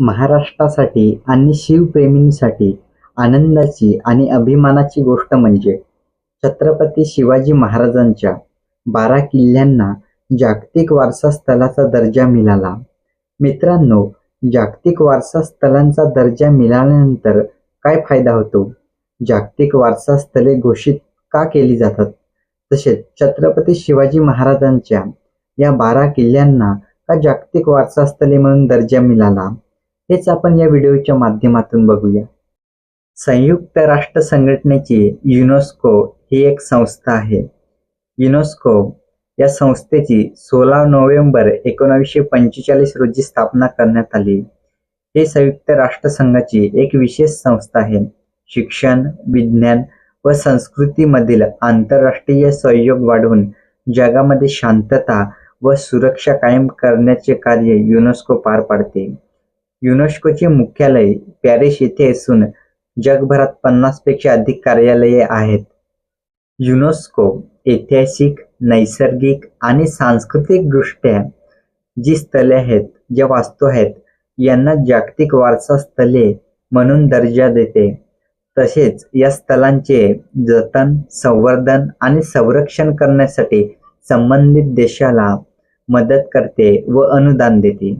महाराष्ट्रासाठी आणि शिवप्रेमींसाठी आनंदाची आणि अभिमानाची गोष्ट म्हणजे छत्रपती शिवाजी महाराजांच्या बारा किल्ल्यांना जागतिक वारसा स्थळाचा दर्जा मिळाला. मित्रांनो, जागतिक वारसा स्थळांचा दर्जा मिळाल्यानंतर काय फायदा होतो? जागतिक वारसा स्थळे घोषित का केली जातात? तसेच छत्रपती शिवाजी महाराजांच्या या बारा किल्ल्यांना का जागतिक वारसा स्थळे म्हणून दर्जा मिळाला? हेच आपण या व्हिडिओच्या माध्यमातून बघूया. संयुक्त राष्ट्र संघटनेची युनेस्को ही एक संस्था आहे. युनेस्को या संस्थेची सोळा नोव्हेंबर एकोणावीसशे पंचेचाळीस रोजी स्थापना करण्यात आली. हे संयुक्त राष्ट्रसंघाची एक विशेष संस्था आहे. शिक्षण, विज्ञान व संस्कृतीमधील आंतरराष्ट्रीय सहयोग वाढवून जगामध्ये शांतता व सुरक्षा कायम करण्याचे कार्य युनेस्को पार पाडते. युनेस्कोचे मुख्यालय पॅरिस येथे असून जगभरात पन्नासपेक्षा अधिक कार्यालये आहेत. युनेस्को ऐतिहासिक, नैसर्गिक आणि सांस्कृतिकदृष्ट्या जी स्थळे आहेत, ज्या वास्तू आहेत, यांना जागतिक वारसा स्थळे म्हणून दर्जा देते. तसेच या स्थळांचे जतन, संवर्धन आणि संरक्षण करण्यासाठी संबंधित देशाला मदत करते व अनुदान देते.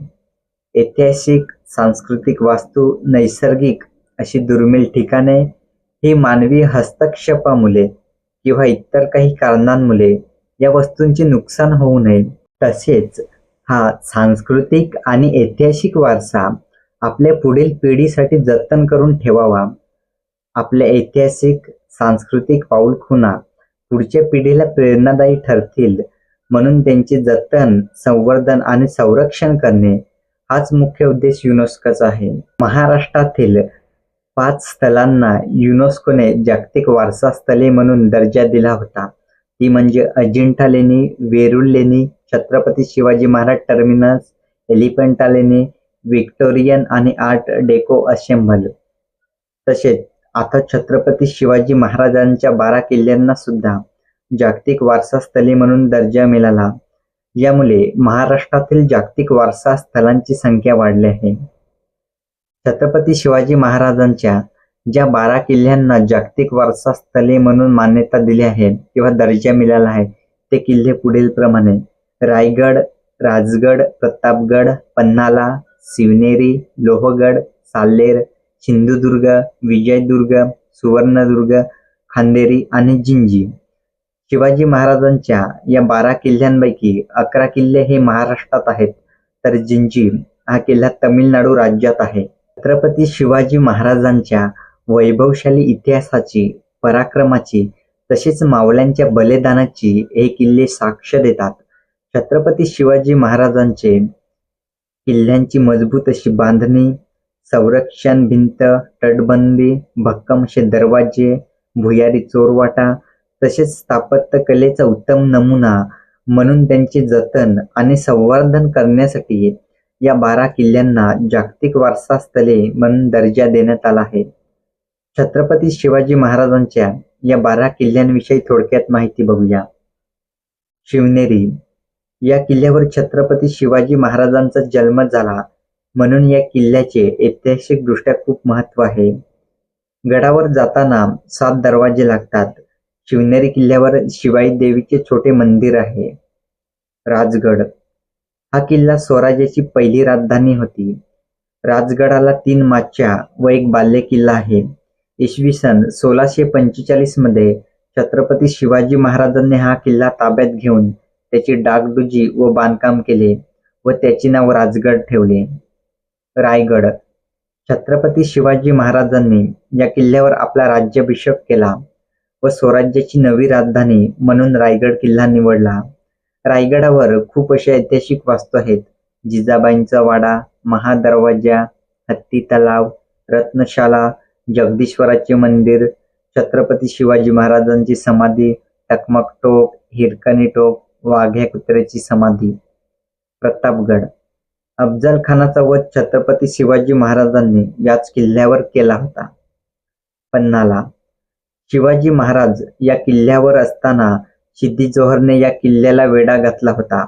ऐतिहासिक, सांस्कृतिक वास्तू, नैसर्गिक अशी दुर्मिळ ठिकाणे ही मानवी हस्तक्षेपामुळे किंवा इतर काही कारणांमुळे या वस्तूंचे नुकसान होऊ नये. तसेच हा सांस्कृतिक आणि ऐतिहासिक वारसा आपल्या पुढील पिढीसाठी जतन करून ठेवावा. आपल्या ऐतिहासिक, सांस्कृतिक पाऊलखुणा पुढच्या पिढीला प्रेरणादायी ठरतील म्हणून त्यांचे जतन, संवर्धन आणि संरक्षण करणे हाच मुख्य उद्देश युनेस्कोचा आहे. महाराष्ट्रातील पाच स्थलांना युनेस्कोने जागतिक वारसा स्थळे म्हणून दर्जा दिला होता. ती म्हणजे अजिंठा लेणी, वेरूळ लेणी, छत्रपती शिवाजी महाराज टर्मिनस, एलिफंटा लेणी, व्हिक्टोरियन आणि आर्ट डेको असेंबल. तसेच आता छत्रपती शिवाजी महाराजांच्या बारा किल्ल्यांना सुद्धा जागतिक वारसा स्थळे म्हणून दर्जा मिळाला. यामुळे महाराष्ट्रातील जागतिक वारसा स्थळांची संख्या वाढली आहे. छत्रपती शिवाजी महाराजांच्या ज्या बारा किल्ल्यांना जागतिक वारसा स्थळे म्हणून मान्यता दिली आहे किंवा दर्जा मिळाला आहे ते किल्ले पुढीलप्रमाणे रायगड, राजगड, प्रतापगड, पन्नाला शिवनेरी, लोहगड, साल्लेर सिंधुदुर्ग, विजयदुर्ग, सुवर्णदुर्ग, खांदेरी आणि जिंजी. शिवाजी महाराजांच्या या बारा किल्ल्यांपैकी अकरा किल्ले हे महाराष्ट्रात आहेत तर जिंजी हा किल्ला तमिळनाडू राज्यात आहे. छत्रपती शिवाजी महाराजांच्या वैभवशाली इतिहासाची, पराक्रमाची तसेच मावळ्यांच्या बलिदानाची हे किल्ले साक्ष देतात. छत्रपती शिवाजी महाराजांचे किल्ल्यांची मजबूत अशी बांधणी, संरक्षण भिंत, तटबंदी, भक्कम असे दरवाजे, भुयारी चोरवाटा तसेच स्थापत्य कलेचा उत्तम नमुना म्हणून त्यांचे जतन आणि संवर्धन करण्यासाठी या बारा किल्ल्यांना जागतिक वारसा स्थळे म्हणून दर्जा देण्यात आला आहे. छत्रपती शिवाजी महाराजांच्या या बारा किल्ल्यांविषयी थोडक्यात माहिती बघूया. शिवनेरी या किल्ल्यावर छत्रपती शिवाजी महाराजांचा जन्म झाला म्हणून या किल्ल्याचे ऐतिहासिकदृष्ट्या खूप महत्त्व आहे. गडावर जाताना सात दरवाजे लागतात. शिवनेरी किल्ल्यावर शिवाई देवीचे छोटे मंदिर आहे. राजगड हा किल्ला स्वराज्याची पहिली राजधानी होती. राजगडाला तीन माच्या व एक बाल्य किल्ला आहे. इसवी सन सोळाशे पंचेचाळीसमध्ये छत्रपती शिवाजी महाराजांनी हा किल्ला ताब्यात घेऊन त्याची डागडुजी व बांधकाम केले व त्याचे नाव राजगड ठेवले. रायगड छत्रपती शिवाजी महाराजांनी या किल्ल्यावर आपला राज्याभिषेक केला व स्वराज्याची नवी राजधानी म्हणून रायगड किल्ला निवडला. रायगडावर खूप अशा ऐतिहासिक वास्तू आहेत. जिजाबाईंचा वाडा, महादरवाजा, हत्ती तलाव, रत्नशाला, जगदीश्वराचे मंदिर, छत्रपती शिवाजी महाराजांची समाधी, टकमक टोक, हिरकणी टोक, वाघ्या कुत्र्याची समाधी. प्रतापगड अफजल खानाचा वध छत्रपती शिवाजी महाराजांनी याच किल्ल्यावर केला होता. पन्नाला शिवाजी महाराज या किल्ल्यावर असताना सिद्धी जोहरने या किल्ल्याला वेढा घातला होता.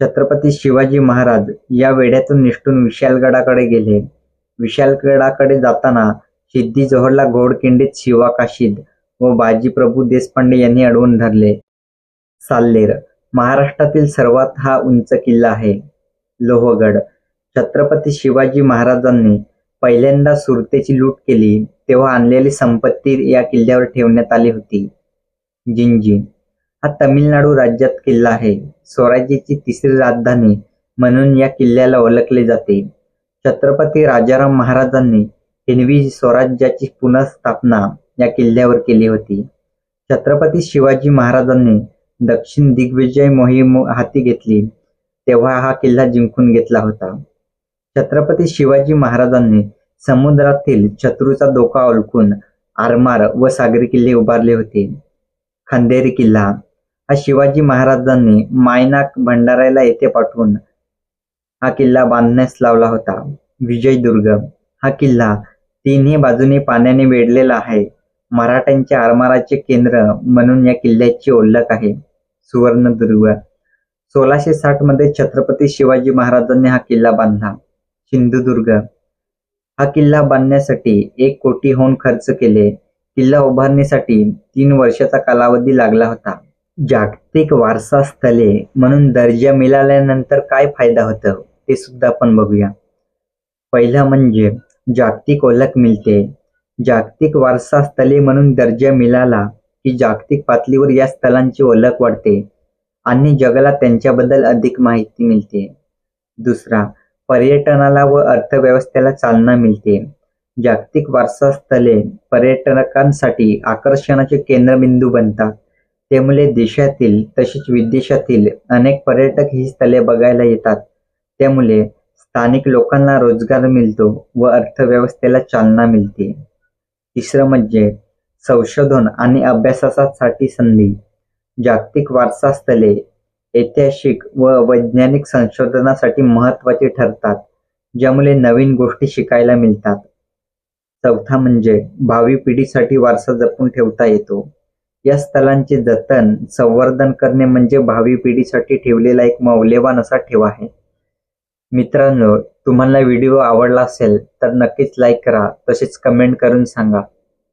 छत्रपती शिवाजी महाराज या वेड्यातून निष्ठून विशालगडाकडे गेले. विशालगडाकडे जाताना सिद्धी जोहरला घोडकिंडीत शिवा काशीद व बाजीप्रभू देशपांडे यांनी अडवून धरले. साल्लेर महाराष्ट्रातील सर्वात हा उंच किल्ला आहे. लोहगड छत्रपती शिवाजी महाराजांनी पहिल्यांदा सुरतेची लूट केली तेव्हा आणलेली संपत्ती या किल्ल्यावर ठेवण्यात आली होती. जिंजी हा तमिळनाडू राज्यात किल्ला आहे. स्वराज्याची तिसरी राजधानी म्हणून या किल्ल्याला ओळखले जाते. छत्रपती राजाराम महाराजांनी हिंदवी स्वराज्याची पुनर्स्थापना या किल्ल्यावर केली होती. छत्रपती शिवाजी महाराजांनी दक्षिण दिग्विजय मोहीम हाती घेतली तेव्हा हा किल्ला जिंकून घेतला होता. छत्रपती शिवाजी महाराजांनी समुद्रातील शत्रूचा धोका ओळखून आरमार व सागरी किल्ले उभारले होते. खांदेरी किल्ला हा शिवाजी महाराजांनी मायनाक भंडारायला येथे पाठवून हा किल्ला बांधण्यास लावला होता. विजयदुर्ग हा किल्ला तिन्ही बाजूने पाण्याने वेढलेला आहे. मराठ्यांच्या आरमाराचे केंद्र म्हणून या किल्ल्याची ओळख आहे. सुवर्णदुर्ग सोळाशे साठमध्ये छत्रपती शिवाजी महाराजांनी हा किल्ला बांधला. सिंधुदुर्ग. हा किल्ला बांधण्यासाठी एक कोटीहून खर्च केले. किल्ला उभारण्यासाठी तीन वर्षाचा कालावधी लागला होता. जागतिक वारसा स्थळे म्हणून दर्जा मिळाल्यानंतर काय फायदा होतो ते सुद्धा आपण बघूया. पहिला म्हणजे जागतिक ओळख मिळते. जागतिक वारसा स्थळे म्हणून दर्जा मिळाला की जागतिक पातळीवर या स्थलांची ओळख वाढते आणि जगाला त्यांच्याबद्दल अधिक माहिती मिळते. दुसरा पर्यटनाला व अर्थव्यवस्थेला चालना मिळते. जागतिक वारसा स्थळे पर्यटकांसाठी आकर्षणाचे केंद्रबिंदू बनतात. त्यामुळे देशातील तसेच विदेशातील अनेक पर्यटक ही स्थळे बघायला येतात. त्यामुळे स्थानिक लोकांना रोजगार मिळतो व अर्थव्यवस्थेला चालना मिळते. तिसरं म्हणजे संशोधन आणि अभ्यासासाठी संधी. जागतिक वारसा स्थळे ऐतिहासिक व वैज्ञानिक संशोधनासाठी महत्त्वाचे ठरतात ज्यामुळे नवीन गोष्टी शिकायला मिळतात. चौथा म्हणजे भावी पिढीसाठी वारसा जपून ठेवता येतो. या स्थलांचे जतन संवर्धन करणे म्हणजे भावी पिढीसाठी ठेवलेला एक मौल्यवान असा ठेव आहे. मित्रांनो तुम्हाला व्हिडिओ आवडला असेल तर नक्कीच लाईक करा तसेच कमेंट करून सांगा.